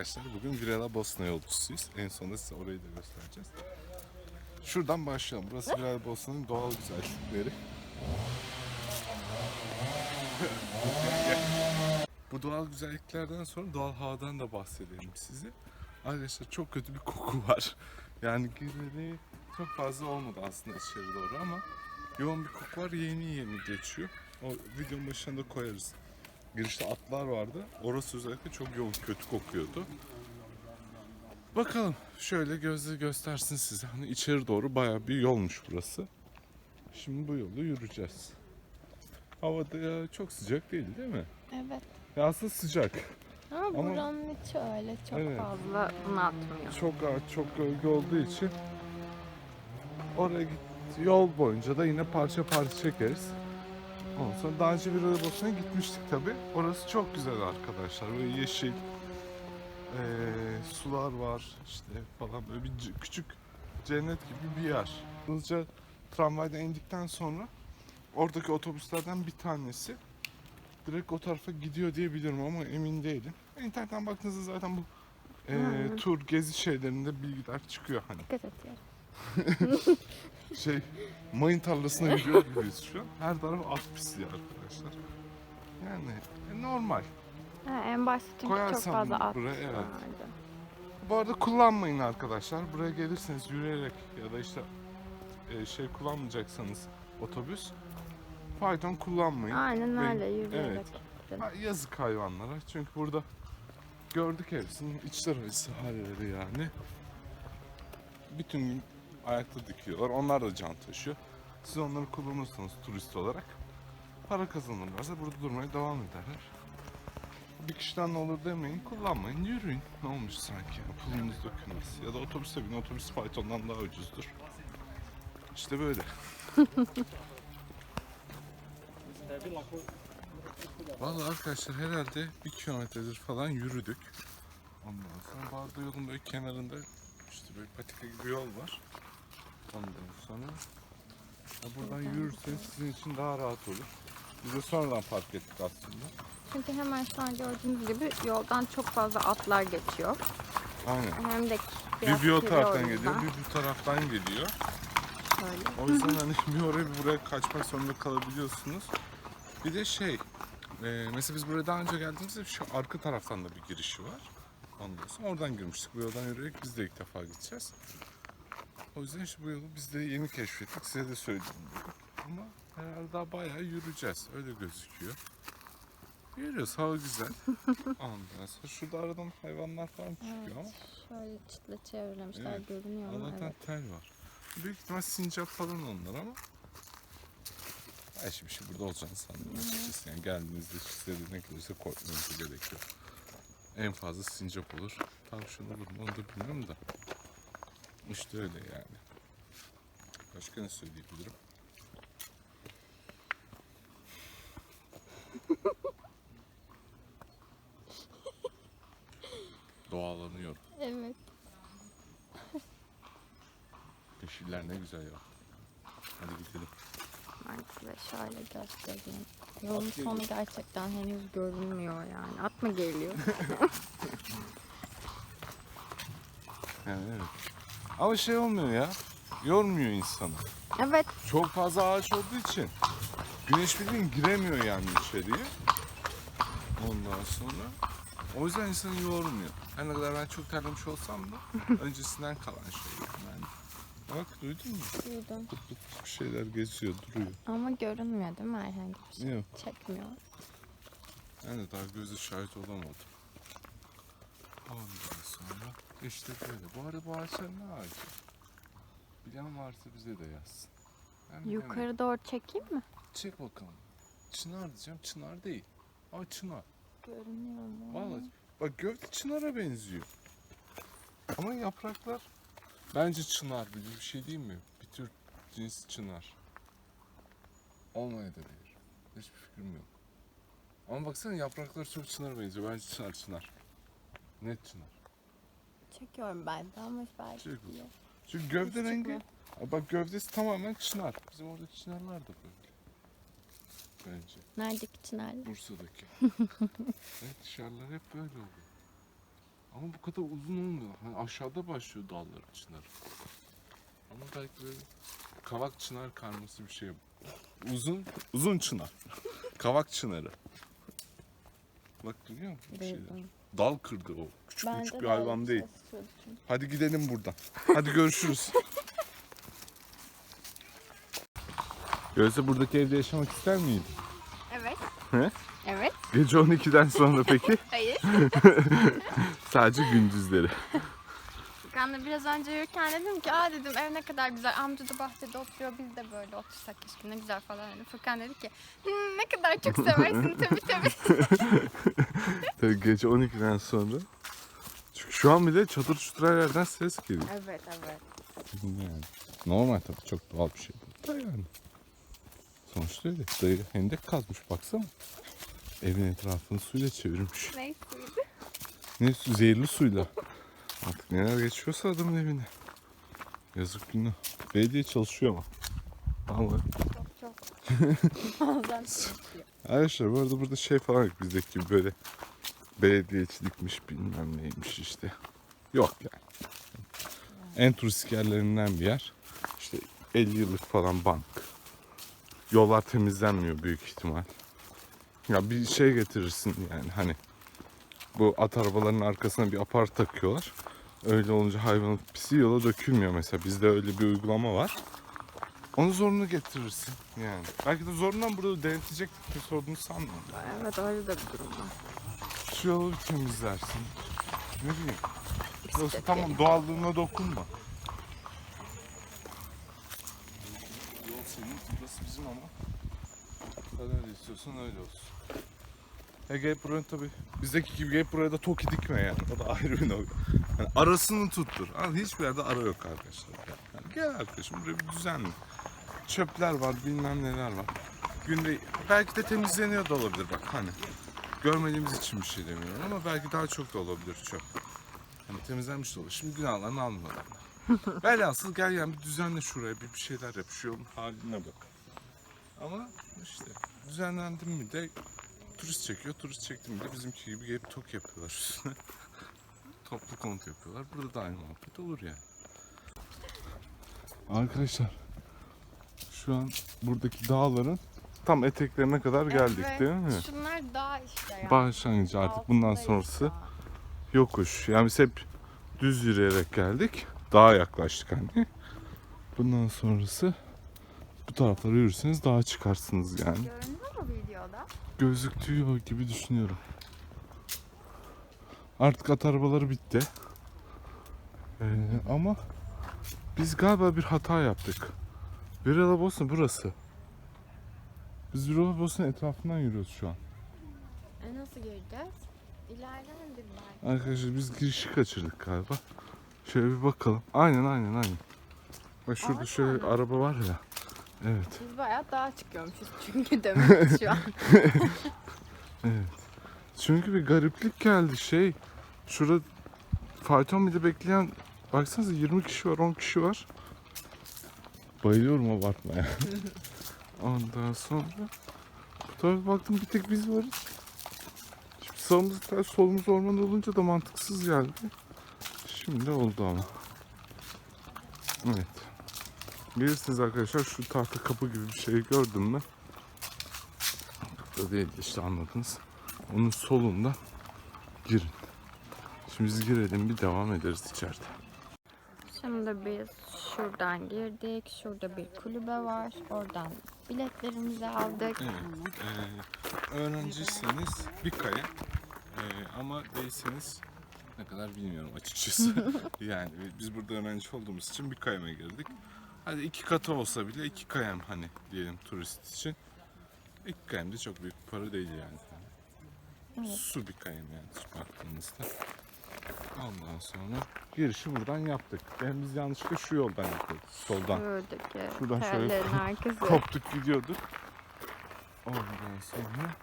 arkadaşlar. Bugün Virela Bosna yolcusuyuz. En sonunda size orayı da göstereceğiz. Şuradan başlayalım. Burası Virela Bosna'nın doğal güzellikleri. Bu doğal güzelliklerden sonra doğal havadan da bahsedelim size. Arkadaşlar çok kötü bir koku var. Yani gireli çok fazla olmadı aslında içeri doğru ama yoğun bir koku var yeni yeni geçiyor. O videonun başında koyarız. Girişte atlar vardı. Orası özellikle çok yoğun kötü kokuyordu. Bakalım şöyle gözle göstersin size. Hani içeri doğru bayağı bir yolmuş burası. Şimdi bu yolu yürüyeceğiz. Hava da ya çok sıcak değil değil mi? Evet. Ya aslında sıcak. Ama, buranın içi öyle çok Evet. fazla bunaltmıyor. Çok ağaç, çok gölge olduğu için oraya git, yol boyunca da yine parça parça çekeriz. Ondan sonra daha önce bir Bosna'ya gitmiştik tabi. Orası çok güzel arkadaşlar. Böyle yeşil, eee, sular var işte falan böyle bir küçük cennet gibi bir yer. Hızlıca tramvaydan indikten sonra oradaki otobüslerden bir tanesi direkt o tarafa gidiyor diye biliyorum ama emin değilim. İnternetten baktığınızda zaten bu Hı. tur gezi şeylerinde bilgiler çıkıyor hani Dikkat et ya. şey mayın tarlasına gidiyor gibiyiz şu an. Her taraf at pisliği arkadaşlar. Yani e, normal. Ha, en başta çünkü çok fazla at buraya, evet. vardı. Bu arada kullanmayın arkadaşlar. Buraya gelirseniz yürüyerek ya da işte e, şey kullanmayacaksanız otobüs fayton kullanmayın. Aynen öyle yürüyerek. evet. Ha, yazık hayvanlara. Çünkü burada gördük hepsinin içler acısı halleri yani. Bütün gün ayakta dikiyorlar. Onlar da can taşıyor. Siz onları kullanırsanız turist olarak para kazanırlarsa burada durmaya devam ederler. Bir kişiden ne olur demeyin, kullanmayın, yürüyün. Ne olmuş sanki? Pulunuz dökülmez. Ya da otobüse binin, otobüs faytondan daha ucuzdur. İşte böyle. Vallahi arkadaşlar herhalde bir kilometredir falan yürüdük. Ondan sonra Barda yolun böyle kenarında işte böyle patika gibi yol var. Ondan sonra ya buradan yürürseniz sizin için daha rahat olur. Biz de sonradan fark ettik aslında. Çünkü hemen şu an gördüğünüz gibi yoldan çok fazla atlar geçiyor. Aynen. Hem de Bir, biraz bir o kirli taraftan o geliyor, yüzden. bir bu taraftan geliyor. Şöyle. O yüzden hani bir oraya bir buraya kaçmak zorunda kalabiliyorsunuz. Bir de şey, e, mesela biz buraya daha önce geldiğimizde şu arka taraftan da bir girişi var. Ondan sonra oradan girmiştik. Bu yoldan yürüyerek biz de ilk defa gideceğiz. O yüzden işte bu yolu biz de yeni keşfettik. Size de söyledim dedik. Ama herhalde daha bayağı yürüyeceğiz. Öyle gözüküyor. Yürüyoruz. Hava güzel. Ondan sonra şurada aradan hayvanlar falan çıkıyor ama Şöyle çıtla çevirmişler Evet. görünüyor ama Allah'tan evet. tel var. Büyük ihtimal sincap falan onlar ama ben şimdi, şimdi burada olacağını sanmıyorum açıkçası. Yani geldiğinizde size de ne gelirse korkmanıza gerek yok. En fazla sincap olur. Tavşan olur mu onu da bilmiyorum da. İşte öyle yani. Başka ne söyleyebilirim? Doğalanıyorum. Evet. Yeşiller ne güzel ya. Hadi gidelim. Ben size şöyle göstereyim. Yolun At sonu gerçekten henüz görünmüyor yani. At mı geliyor? Yani evet. Ama şey olmuyor ya. Yormuyor insanı. evet. Çok fazla ağaç olduğu için güneş bildiğin giremiyor yani içeriye. Ondan sonra o yüzden insanı yormuyor. Her ne kadar ben çok terlemiş olsam da öncesinden kalan şey yani. Bak duydun mu? Duydum. Pıt pıt bir şeyler geziyor duruyor. Ama görünmüyor değil mi herhangi bir şey? Yok. Çekmiyor. Ben de daha gözle şahit olamadım. Ondan sonra işte böyle. Bu arada bu ağaçlar ne ağacı? Bilen varsa bize de yazsın. Bilemedim. Yukarı doğru çekeyim mi? Çek bakalım. Çınar diyeceğim. Çınar değil. Ama çınar. Görünüyor mu? Vallahi. Bak gövde çınara benziyor. Ama yapraklar bence çınar bir bir şey değil mi? Bir tür cins çınar. Olmayabilir. Hiçbir fikrim yok. Ama baksana yapraklar çok çınara benziyor. Bence çınar çınar. Net çınar. Çekiyorum ben de ama belki Çek. Çünkü gövde Hiç rengi. Aa, bak gövdesi tamamen çınar. Bizim oradaki çınarlar da böyle. Bence. Neredeki çınarlar? Bursa'daki. evet dışarılar hep böyle oluyor. Ama bu kadar uzun olmuyor. Hani aşağıda başlıyor dalların çınarı. Ama belki böyle kavak çınar karması bir şey. Uzun, uzun çınar. kavak çınarı. Bak duyuyor musun? Bir şeyler. Dal kırdı o. Küçük küçük bir hayvan değil. Hadi gidelim buradan. Hadi görüşürüz. Gözde buradaki evde yaşamak ister miydin? Evet. He? Evet. Gece 12'den sonra peki? Hayır. Sadece gündüzleri. Furkan'la biraz önce yürürken dedim ki aa dedim ev ne kadar güzel. Amca da bahçede oturuyor biz de böyle otursak keşke ne güzel falan dedi. Furkan dedi ki "Hmm, ne kadar çok seversin tabii tabii. Tabii gece 12'den sonra. Çünkü şu an bile çatır çutur her yerden ses geliyor. evet evet. Yani normal tabii çok doğal bir şey. Da yani. Sonuçta öyle. Dayı hendek kazmış baksana. Evin etrafını suyla çevirmiş. Neyse. Ne su? Zehirli suyla. Artık neler geçiyorsa adamın evine. Yazık günah. Belediye çalışıyor ama. Ama Çok çok. Bazen çalışıyor. Arkadaşlar bu arada burada şey falan yok bizdeki gibi böyle belediyecilikmiş bilmem neymiş işte. Yok yani. En turistik yerlerinden bir yer. İşte 50 yıllık falan bank. Yollar temizlenmiyor büyük ihtimal. Ya bir şey getirirsin yani hani bu at arabalarının arkasına bir apar takıyorlar. Öyle olunca hayvanın pisi yola dökülmüyor mesela. Bizde öyle bir uygulama var. Onu zorunlu getirirsin yani. Belki de zorundan burada denetecek bir sorduğunu sanmıyorum. Evet öyle de bir durum var. Şu yolu bir temizlersin. Ne bileyim. Burası tamam doğallığına dokunma. Yol senin, burası bizim ama. Sen öyle istiyorsan öyle olsun. Ya gelip buraya tabi bizdeki gibi gelip buraya da toki dikme yani. O da ayrı bir nokta. Yani arasını tuttur. Ama hiçbir yerde ara yok arkadaşlar. Yani gel arkadaşım buraya bir düzenli. Çöpler var bilmem neler var. Günde belki de temizleniyor da olabilir bak hani. Görmediğimiz için bir şey demiyorum ama belki daha çok da olabilir çöp. Hani temizlenmiş de olur. Şimdi günahlarını almıyorlar. Velhasıl gel yani bir düzenle şuraya bir, bir şeyler yap. Şu yolun haline bak. Ama işte düzenlendim mi de turist çekiyor. Turist çektim mi de bizimki gibi gelip tok yapıyorlar üstüne. Toplu konut yapıyorlar. Burada da aynı muhabbet olur yani. Arkadaşlar şu an buradaki dağların tam eteklerine kadar geldik Evet, değil mi? Şunlar daha işte yani. Başlangıcı artık bundan Altındayız sonrası yokuş. Yani biz hep düz yürüyerek geldik. Daha yaklaştık hani. Bundan sonrası bu taraflara yürürseniz daha çıkarsınız yani. Görünüyor videoda? Gözüktüğü gibi düşünüyorum. Artık at arabaları bitti. Ee, ama biz galiba bir hata yaptık. Viralabosna burası. Biz Viralabosna etrafından yürüyoruz şu an. E nasıl gireceğiz? İlerlemedik belki. Arkadaşlar biz girişi kaçırdık galiba. Şöyle bir bakalım. Aynen aynen aynen. Bak şurada Aynen. şöyle araba var ya. Evet. Biz bayağı dağa çıkıyormuşuz çünkü demek şu an. Çünkü bir gariplik geldi şey. Şurada fayton bir de bekleyen baksanıza 20 kişi var 10 kişi var. Bayılıyorum abartmaya. Ondan sonra bu tarafa baktım bir tek biz varız. Şimdi sağımız ters solumuz orman olunca da mantıksız geldi. Şimdi oldu ama. Evet. Bilirsiniz arkadaşlar şu tahta kapı gibi bir şey gördüm mü? Burada değil işte anladınız. Onun solunda girin. Şimdi biz girelim bir devam ederiz içeride. Şimdi biz şuradan girdik. Şurada bir kulübe var. Oradan biletlerimizi aldık. Ee, öğrenciyseniz bir kaya Ee, ama değilseniz ne kadar bilmiyorum açıkçası. yani biz burada öğrenci olduğumuz için bir kayama girdik. Hadi iki katı olsa bile iki kayam hani diyelim turist için. İki kayam da çok büyük para değil yani. Evet. Su bir kayam yani baktığınızda. Ondan sonra girişi buradan yaptık. Yani biz yanlışlıkla şu yoldan yaptık. Soldan. Şuradaki Şuradan şöyle arkası. koptuk gidiyorduk. Ondan sonra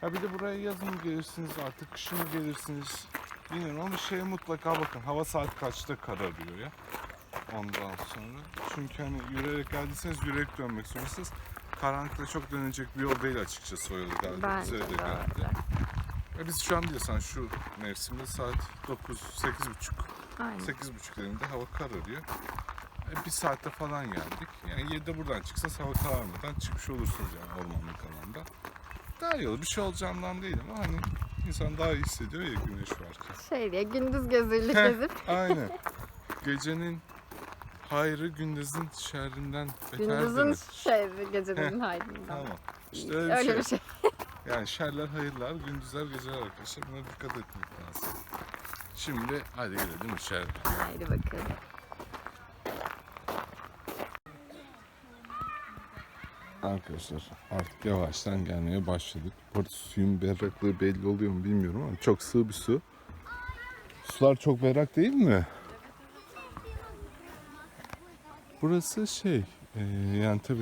ha bir de buraya yazın mı gelirsiniz artık kışın mı gelirsiniz bilmiyorum ama şeye mutlaka bakın hava saat kaçta kararıyor ya ondan sonra çünkü hani yürüyerek geldiyseniz yürüyerek dönmek zorundasınız karanlıkta çok dönecek bir yol değil açıkçası o yol Bence bize de geldi öyle. E biz şu an diyorsan şu mevsimde saat 9, 8.30, Aynen. 8.30'larında hava kararıyor. E bir saatte falan geldik. Yani 7'de buradan çıksanız hava kararmadan çıkmış olursunuz yani ormanlık alanda. Daha iyi olur. Bir şey olacağından değil ama hani insan daha iyi hissediyor ya güneş varken. Şey diye gündüz gözüyle gezip Aynen. Gecenin hayrı gündüzün şerrinden beter gündüzün şey gecenin hayrından. Tamam. İşte öyle bir Öyle şey. bir şey. Yani şerler hayırlar, gündüzler geceler arkadaşlar. Buna dikkat etmek lazım. Şimdi hadi gelelim içeri. Haydi bakalım. Arkadaşlar artık yavaştan gelmeye başladık. Bu arada suyun berraklığı belli oluyor mu bilmiyorum ama çok sığ bir su. Sular çok berrak değil mi? Burası şey e, yani tabi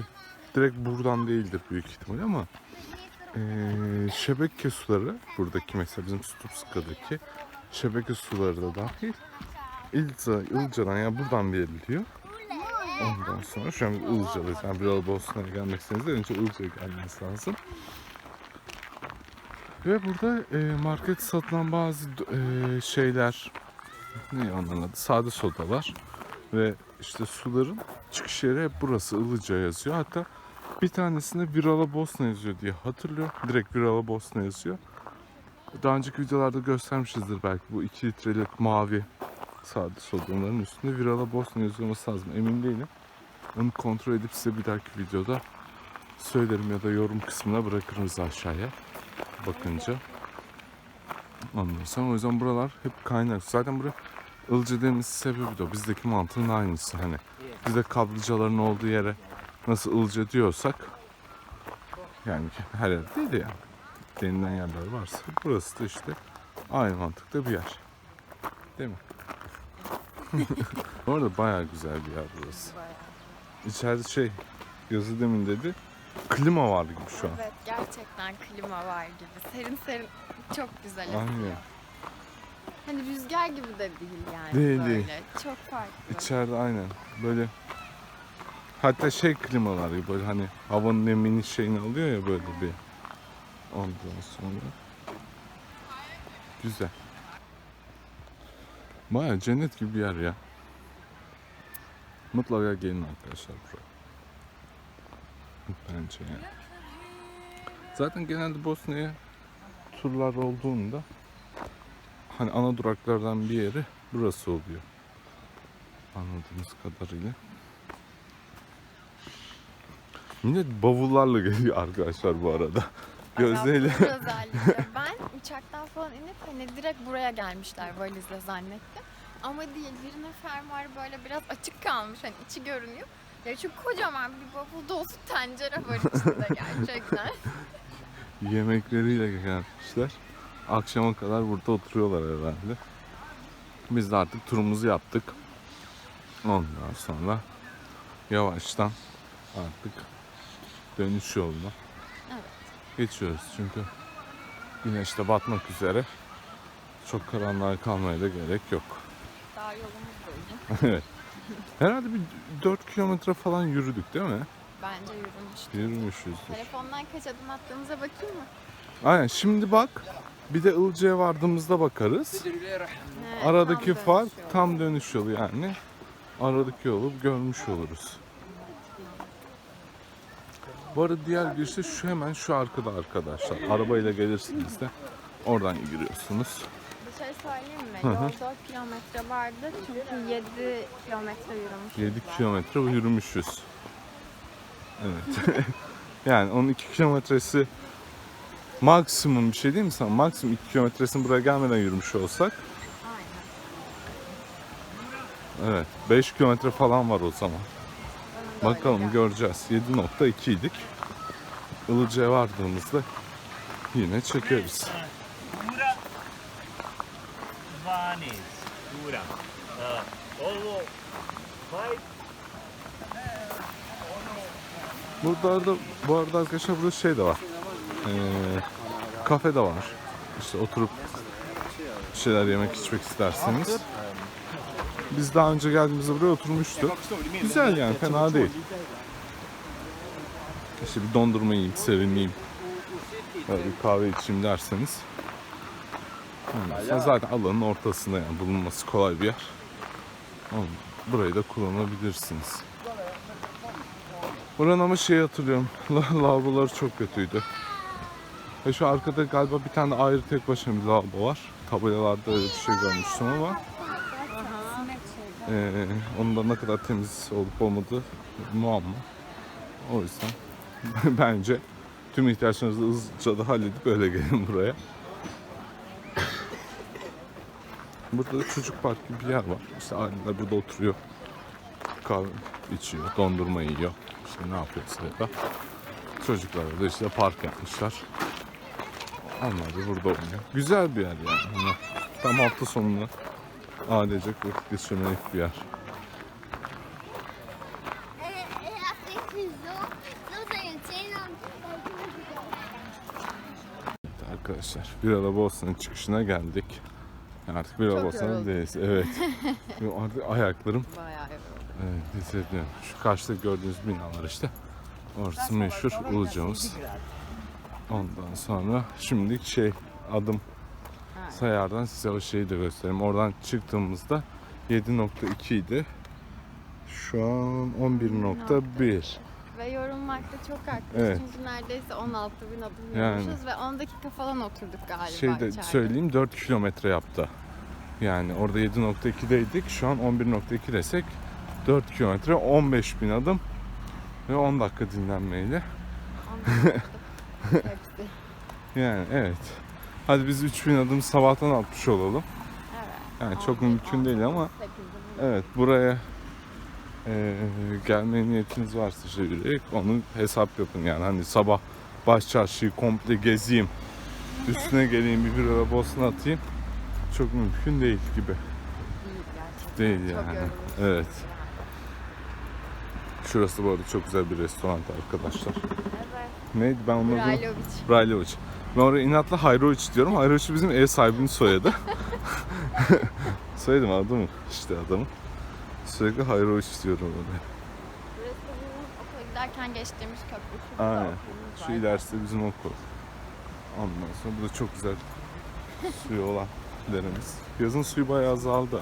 direkt buradan değildir büyük ihtimal ama e, şebeke suları buradaki mesela bizim Stupska'daki şebeke suları da dahil İlca, İlca'dan yani buradan veriliyor. Ondan sonra şu an Ilıca'dayız. Yani bir araba Bosna'ya gelmek istediğinizde önce Ilıca'ya gelmeniz lazım. Ve burada e, market satılan bazı e, şeyler ne onların adı? Sade sodalar ve işte suların çıkış yeri hep burası Ilıca yazıyor. Hatta bir tanesinde Virala Bosna yazıyor diye hatırlıyorum. Direkt Virala Bosna yazıyor. Daha önceki videolarda göstermişizdir belki bu 2 litrelik mavi sade sodaların üstünde Virala Bosna yazıyor olması lazım. Emin değilim. Onu kontrol edip size bir dahaki videoda söylerim ya da yorum kısmına bırakırız aşağıya bakınca. Sonra o yüzden buralar hep kaynar. Zaten buraya ılıcı demesi sebebi de o. Bizdeki mantığın aynısı hani. Bizde kablıcaların olduğu yere nasıl ılıcı diyorsak yani her yer değil de yani. Denilen yerler varsa burası da işte aynı mantıkta bir yer. Değil mi? Bu arada bayağı güzel bir yer burası. İçeride şey yazı demin dedi klima var gibi şu an. Evet gerçekten klima var gibi. Serin serin çok güzel. Aynen. Hani rüzgar gibi de değil yani Değil, böyle. değil. Çok farklı. İçeride aynen böyle hatta şey klimalar gibi böyle hani havanın nemini şeyini alıyor ya böyle bir ondan sonra güzel. Baya cennet gibi bir yer ya. Mutlaka gelin arkadaşlar buraya. Bence yani. Zaten genelde Bosna'ya turlar olduğunda hani ana duraklardan bir yeri burası oluyor anladığımız kadarıyla. Millet bavullarla geliyor arkadaşlar bu arada. Gözleriyle. Ben uçaktan falan inip hani direkt buraya gelmişler valizle zannettim. Ama değil birine fermuar böyle biraz açık kalmış hani içi görünüyor. Ya şu kocaman bir bavul dolusu tencere var içinde gerçekten. yemekleriyle gelmişler. Akşama kadar burada oturuyorlar herhalde. Biz de artık turumuzu yaptık. Ondan sonra yavaştan artık dönüş yoluna Evet. geçiyoruz. Çünkü güneş de batmak üzere. Çok karanlığa kalmaya da gerek yok. Daha yolumuz uzun. evet. Herhalde bir 4 kilometre falan yürüdük değil mi? Bence yürümüştük. Yürümüşüzdür. Telefondan kaç adım attığımıza bakayım mı? Aynen şimdi bak. Bir de Ilıca'ya vardığımızda bakarız. He, Aradaki tam fark yolu. tam dönüş yolu yani. Aradaki yolu görmüş oluruz. Bu arada diğer girişte şu hemen şu arkada arkadaşlar. Arabayla gelirsiniz de oradan giriyorsunuz. Bir şey söyleyeyim mi? Hı hı. Yol 4 kilometre vardı çünkü 7 kilometre yürümüşüz. 7 zaten. kilometre yürümüşüz. Evet. yani onun 2 kilometresi maksimum bir şey değil mi sana? Maksimum 2 kilometresini buraya gelmeden yürümüş olsak. Aynen. Evet. 5 kilometre falan var o zaman. Da öyle Bakalım geldi. göreceğiz. 7.2 idik. Ilıca'ya vardığımızda yine çekeriz. Dura 12 dura. Ovo 5 Burada arada, bu arada arkadaşlar burada şey de var. Ee, kafe de var. İşte oturup bir şeyler yemek içmek isterseniz. Biz daha önce geldiğimizde buraya oturmuştuk. Güzel yani fena değil. İşte bir dondurma yiyeyim, serinleyeyim. Böyle bir kahve içeyim derseniz sonra zaten alanın ortasında yani bulunması kolay bir yer. Burayı da kullanabilirsiniz. Buranın ama şey hatırlıyorum. la- Lavaboları çok kötüydü. Ve şu arkada galiba bir tane ayrı tek başına bir lavabo var. Tabelalarda öyle bir şey görmüştüm ama. Ee, onun da ne kadar temiz olup olmadığı muamma. O yüzden bence tüm ihtiyaçlarınızı hızlıca da halledip öyle gelin buraya. Burada da çocuk park gibi bir yer var. İşte aileler burada oturuyor. Kahve içiyor, dondurma yiyor. İşte ne yapıyorsa ya da. Çocuklar da işte park yapmışlar. Onlar da burada oynuyor. Güzel bir yer yani. Hani tam hafta sonunu ailecek vakit geçirmelik bir yer. Evet arkadaşlar Villa Bosna'nın çıkışına geldik. Artık Bosna'da yoruldum. değiliz. Evet. Ve artık ayaklarım Bayağı evet, hissediyorum. Şu karşıda gördüğünüz binalar işte. Orası meşhur Ulucamız. Ondan sonra şimdilik şey adım sayardan size o şeyi de göstereyim. Oradan çıktığımızda 7.2 idi. Şu an 11.1. Ve yorulmakta çok haklısın Evet. çünkü neredeyse 16 bin adım Yani. yürümüşüz ve 10 dakika falan oturduk galiba Şey de içeride. söyleyeyim 4 kilometre yaptı. Yani orada 7.2'deydik. Şu an 11.2 desek 4 kilometre 15 bin adım ve 10 dakika dinlenmeyle. 10 dakika Hepsi. Yani evet. Hadi biz 3000 adım sabahtan atmış olalım. Evet. Yani 10 çok mümkün 10 değil ama 8 bin. evet buraya eee gelmeye niyetiniz varsa işte yürüyerek onu hesap yapın yani hani sabah baş çarşıyı komple gezeyim üstüne geleyim bir bir ara Bosna atayım çok mümkün değil gibi Değil gerçekten. değil Çok yani yorulmuş. evet şurası bu arada çok güzel bir restoran arkadaşlar. Neydi ben adını Brailovic. Brailovic. Ben oraya inatla Hayrovic diyorum. Hayrovic bizim ev sahibinin soyadı. Soyadı mı adı mı? İşte adamın. Sürekli Hayrovic diyorum oraya. Burası da bizim okula giderken geçtiğimiz köprü. Şurada Aynen. okulumuz Şu var. ilerisi de bizim okul. Ondan sonra burada çok güzel suyu olan deremiz. Yazın suyu bayağı azaldı.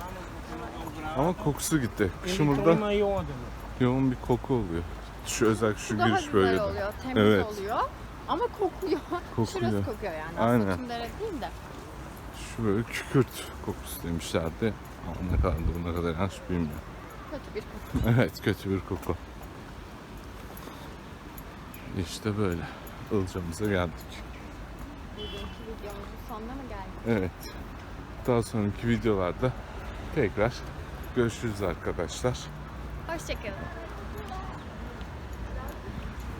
Ama kokusu gitti. Kışın burada yoğun bir koku oluyor. Şu özellikle şu Daha giriş güzel bölgede. oluyor, temiz Evet. oluyor. Ama kokuyor. Şurası Kokuyor. kokuyor yani. Aynen. Aslında Tümdere değil de. Şu böyle kükürt kokusu demişlerdi. Ama ne kadar doğru ne kadar yanlış bilmiyorum. Kötü bir koku. Evet kötü bir koku. İşte böyle. Ilcamıza geldik. Bugünkü videomuzun sonuna mı geldik? Evet. Daha sonraki videolarda tekrar görüşürüz arkadaşlar. Hoşçakalın.